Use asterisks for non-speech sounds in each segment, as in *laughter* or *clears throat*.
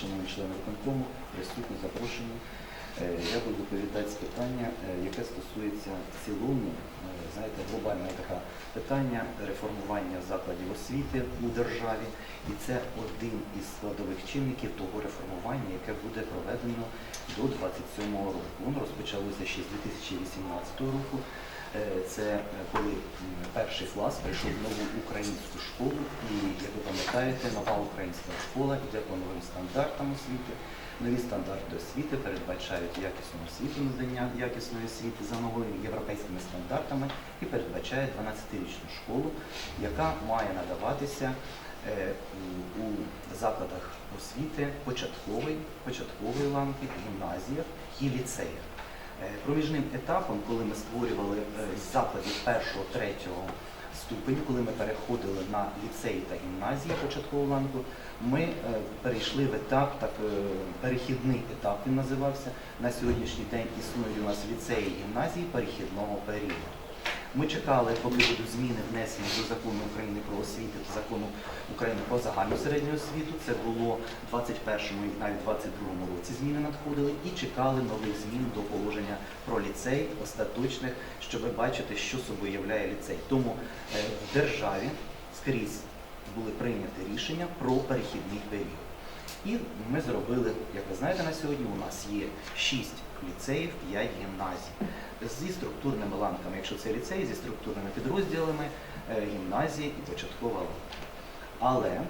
шановні члени виконкому, присутні, запрошені. Е, Я буду доповідати з питання, е, яке стосується в цілому, е, знаєте, глобальне таке питання реформування закладів освіти у державі. І це один із складових чинників того реформування, яке буде проведено до 27-го року. Воно розпочалося ще з 2018 року. Е, Це е, коли перший клас прийшов в нову українську школу, і як ви пам'ятаєте, нова українська школа йде по новим стандартам освіти. Нові стандарти освіти передбачають якісну освіту, надання якісної освіти за новими європейськими стандартами і передбачає 12-річну школу, яка має надаватися е, у- закладах освіти початкової, початкової ланки, гімназіях і ліцеях. Е, Проміжним етапом, коли ми створювали заклади з закладів першого, третього ступеню, коли ми переходили на ліцеї та гімназії початкову ланку, ми е, перейшли в етап, так е, перехідний етап він називався. На сьогоднішній день існують у нас ліцеї і гімназії перехідного періоду. Ми чекали, поки будуть зміни внесені до закону України про освіту та закону України про загальну середню освіту. Це було в 21-му і навіть 22-му році зміни надходили і чекали нових змін до положення про ліцей остаточних, щоб бачити, що собою являє ліцей. Тому е, в державі скрізь були прийняті рішення про перехідний період. І ми зробили, як ви знаєте, на сьогодні у нас є 6 ліцеїв, 5 гімназій зі структурними ланками, якщо це ліцей, зі структурними підрозділами, е, гімназії і початкова ланка. Але е,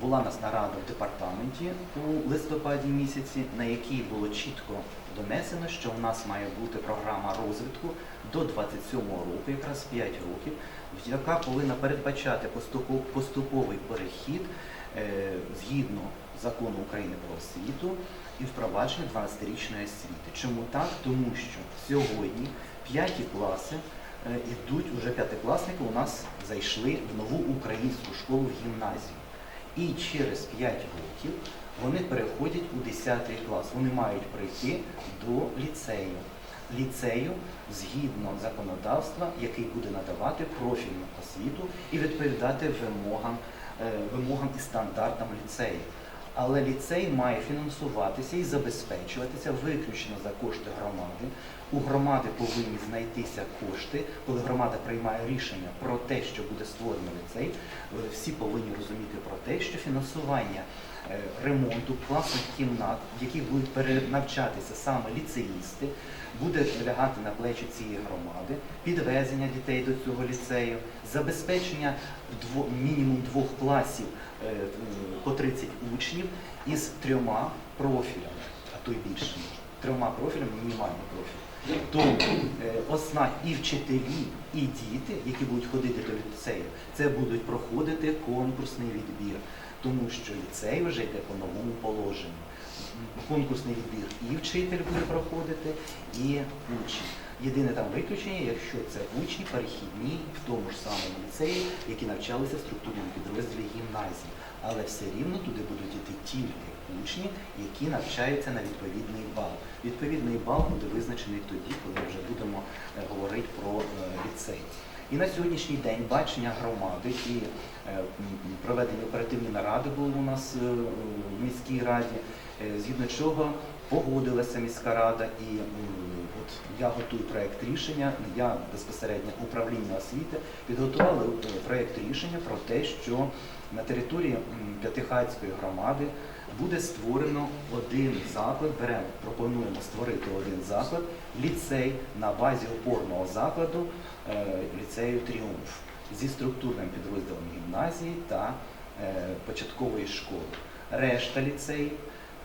була нас нарада в департаменті у листопаді місяці, на якій було чітко донесено, що в нас має бути програма розвитку до 27-го року, якраз 5 років, яка повинна передбачати поступовий перехід е, згідно закону України про освіту і впровадження 12-річної освіти. Чому так? Тому що сьогодні п'яті класи е, ідуть, уже п'ятикласники у нас зайшли в нову українську школу в гімназію. І через 5 років вони переходять у 10 клас. Вони мають прийти до ліцею. Ліцею згідно законодавства, який буде надавати профільну освіту і відповідати вимогам, е, вимогам і стандартам ліцею. Але ліцей має фінансуватися і забезпечуватися виключно за кошти громади. У громади повинні знайтися кошти, коли громада приймає рішення про те, що буде створено ліцей. е, Всі повинні розуміти про те, що фінансування е, ремонту класних кімнат, в яких будуть перенавчатися саме ліцеїсти, буде лягати на плечі цієї громади, підвезення дітей до цього ліцею, забезпечення мінімум двох класів по 30 учнів із трьома профілями, а то й більше. Трьома профілями, мінімальний профіль. Тому е, осна і вчителі, і діти, які будуть ходити до ліцею, це будуть проходити конкурсний відбір, тому що ліцей вже йде по новому положенню. Конкурсний відбір і вчитель буде проходити, і учень. Єдине там виключення, якщо це учні перехідні в тому ж самому ліцеї, які навчалися в структурному підрозділі гімназії. Але все рівно туди будуть йти тільки учні, які навчаються на відповідний бал. Відповідний бал буде визначений тоді, коли вже будемо е, говорити про е, ліцей. І на сьогоднішній день бачення громади і е, проведення оперативної наради було у нас е, в міській раді, е, згідно чого погодилася міська рада і от я готую проєкт рішення, я безпосередньо управління освіти підготували проєкт рішення про те, що на території П'ятихатської громади буде створено один заклад. Беремо, пропонуємо створити один заклад, ліцей на базі опорного закладу е, ліцею Тріумф зі структурним підрозділом гімназії та е, початкової школи. Решта ліцеїв,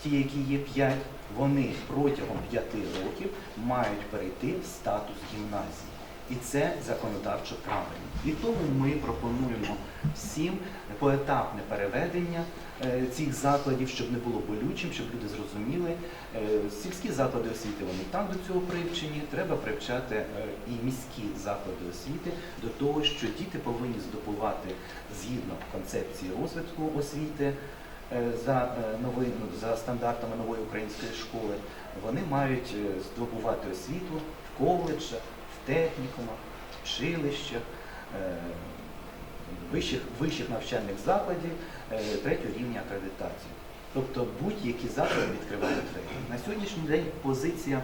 ті, які є 5, вони протягом 5 років мають перейти в статус гімназії. І це законодавчо правильно. І тому ми пропонуємо всім поетапне переведення е, цих закладів, щоб не було болючим, щоб люди зрозуміли. Е, Сільські заклади освіти вони так до цього привчені. Треба привчати е, і міські заклади освіти до того, що діти повинні здобувати згідно концепції розвитку освіти за е, ну, за стандартами нової української школи. Вони мають здобувати освіту в коледжах, технікумах, училищах. е, Вищих, вищих навчальних закладів е, третього рівня акредитації. Тобто будь-які заклади відкривають двері. На сьогоднішній день позиція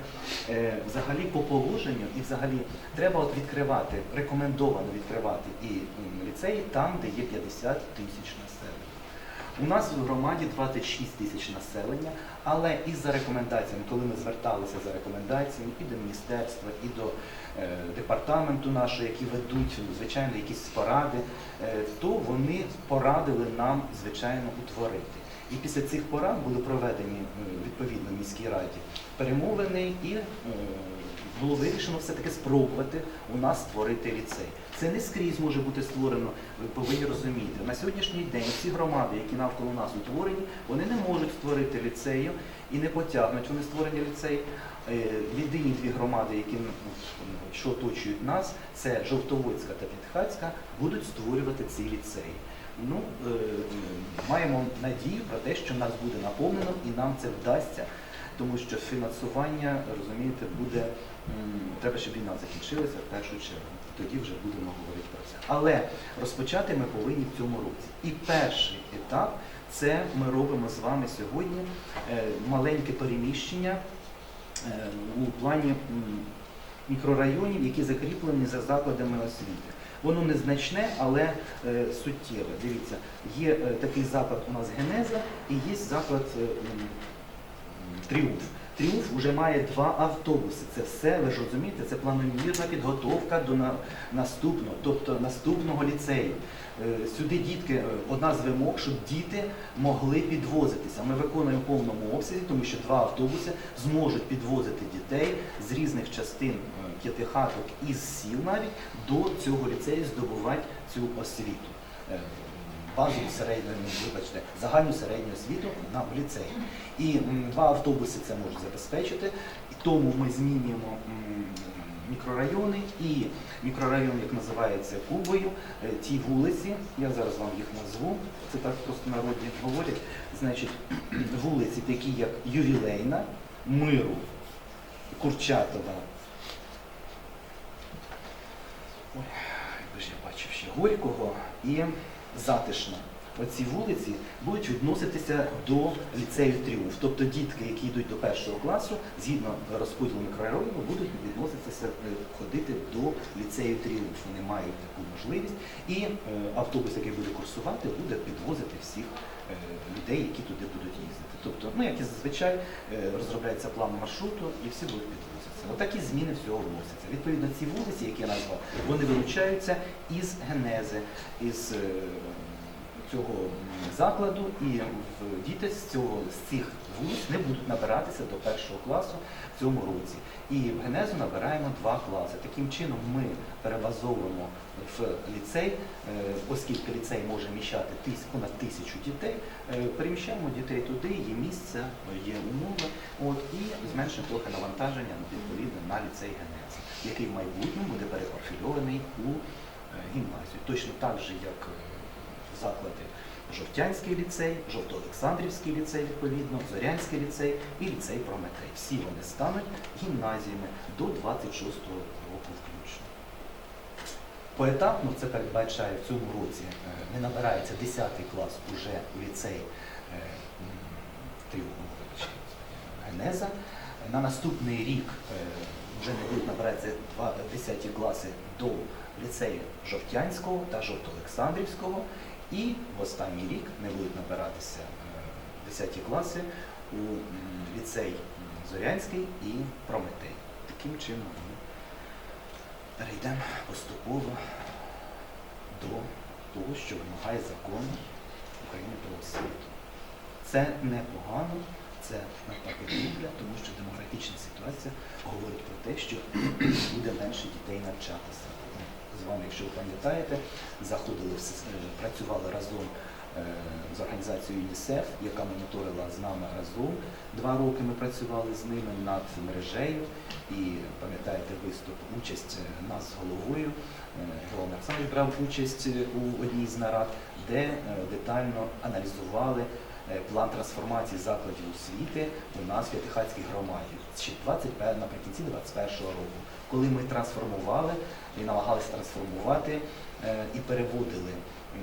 е, взагалі по положенню і взагалі треба от відкривати, рекомендовано відкривати і ліцеї там, де є 50 тисяч населення. У нас в громаді 26 тисяч населення, але і за рекомендаціями, коли ми зверталися за рекомендаціями і до міністерства, і до е, департаменту нашого, які ведуть звичайно якісь поради, е, то вони порадили нам звичайно утворити. І після цих порад були проведені е, відповідно міській раді перемовини і було вирішено все-таки спробувати у нас створити ліцей. Це не скрізь може бути створено, ви повинні розуміти. На сьогоднішній день всі громади, які навколо нас утворені, вони не можуть створити ліцею і не потягнуть вони створення ліцею. Е, Єдині дві громади, які ну, що оточують нас, це Жовтоводська та Підхацька, будуть створювати ці ліцеї. Ну, е, маємо надію про те, що нас буде наповнено і нам це вдасться, тому що фінансування, розумієте, буде треба, щоб війна закінчилася в першу чергу. Тоді вже будемо говорити про це. Але розпочати ми повинні в цьому році. І перший етап це ми робимо з вами сьогодні е, маленьке переміщення е, у плані мікрорайонів, які закріплені за закладами освіти. Воно незначне, але е, суттєве. Дивіться, є такий заклад у нас Генеза і є заклад Тріумф. Тріумф вже має два автобуси. Це все, ви ж розумієте, це планомірна підготовка до на- наступного, тобто наступного ліцею. Е, Сюди дітки, е, одна з вимог, щоб діти могли підвозитися. Ми виконуємо в повному обсязі, тому що два автобуси зможуть підвозити дітей з різних частин е, п'ятихаток із сіл навіть до цього ліцею здобувати цю освіту. Базову середню, вибачте, загальну середню освіту на в ліцеї. І два автобуси це можуть забезпечити. І тому ми змінюємо мікрорайони і мікрорайон, як називається Кубою, е, ті вулиці, я зараз вам їх назву, це так просто народні говорять, значить, *clears throat* вулиці, такі як Ювілейна, Миру, Курчатова. Ой, я бачив ще Горького і zatyszne. Оці вулиці будуть відноситися до ліцею Тріумф. Тобто дітки, які йдуть до першого класу, згідно розподілу мікрорайону, будуть відноситися е, ходити до ліцею Тріумф. Вони мають таку можливість. І е, автобус, який буде курсувати, буде підвозити всіх е, людей, які туди будуть їздити. Тобто, ну як і зазвичай, розробляється план маршруту і всі будуть підвозитися. Отакі зміни всього вносяться. Відповідно, ці вулиці, які я назвав, вони вилучаються із генези, із цього закладу, і діти з цього з цих вулиць не будуть набиратися до першого класу в цьому році. І в генезу набираємо два класи. Таким чином ми перебазовуємо в ліцей, е, оскільки ліцей може вміщати тис- понад тисячу дітей, е, переміщаємо дітей туди, є місце, є умови, от, і зменшуємо трохи навантаження відповідно на ліцей генеза, який в майбутньому буде перепрофільований у е, гімназію. Точно так же, як заклади Жовтянський ліцей, Жовтоолександрівський ліцей, відповідно, Зорянський ліцей і ліцей Прометей. Всі вони стануть гімназіями до 26-го року включно. Поетапно це передбачає в цьому році, е, не набирається 10 клас уже у ліцей е, вибачте, Генеза. На наступний рік е, вже не будуть набиратися два- 10 класи до ліцею Жовтянського та Жовтоолександрівського. І в останній рік не будуть набиратися е, 10 класи у ліцей Зорянський і Прометей. Таким чином ми перейдемо поступово до того, що вимагає закон України про освіту. Це непогано, це навпаки добре, тому що демографічна ситуація говорить про те, що *clears throat* буде менше дітей навчатися. З вами, якщо ви пам'ятаєте, заходили е, працювали разом е, з організацією ЮНІСЕФ, яка моніторила з нами разом. Два роки ми працювали з ними над мережею і пам'ятаєте виступ, участь е, нас з головою. Е, Георгій брав участь у одній з нарад, де детально аналізували план трансформації закладів освіти у нас в П'ятихатській громаді ще 21, наприкінці 21-го року, коли ми трансформували і намагалися трансформувати е, і переводили е,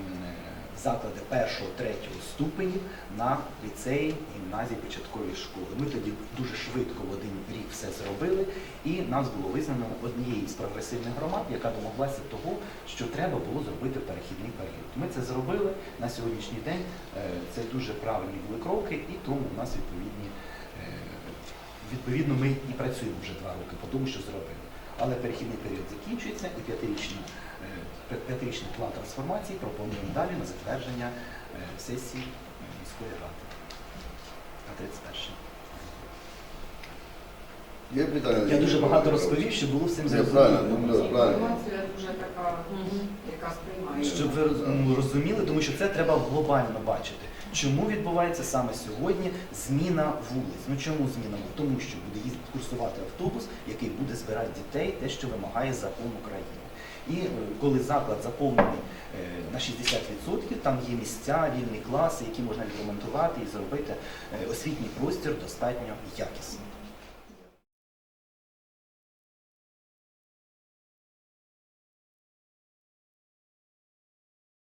заклади першого, третього ступенів на ліцеї, гімназії, початкові школи. Ми тоді дуже швидко в один рік все зробили, і нас було визнано однією з прогресивних громад, яка домоглася того, що треба було зробити перехідний період. Ми це зробили на сьогоднішній день. е, Це дуже правильні були кроки, і тому у нас відповідні. е, Відповідно, ми і працюємо вже два роки по тому, що зробили. Але перехідний період закінчується і п'ятирічна, е, п'ятирічний план трансформації пропонуємо далі на затвердження е, сесії е, міської ради на 31. Є питання? Я дуже багато розповів, щоб було всім зрозуміло. правильно, ну, правильно. Інформація дуже така, яка сприймає. Щоб ви розуміли, тому що це треба глобально бачити. Чому відбувається саме сьогодні зміна вулиць? Ну чому зміна? Тому що буде їздити курсувати автобус, який буде збирати дітей, те, що вимагає закон України. І е, коли заклад заповнений е, на 60%, там є місця, вільні класи, які можна відремонтувати і зробити е, освітній простір достатньо якісним.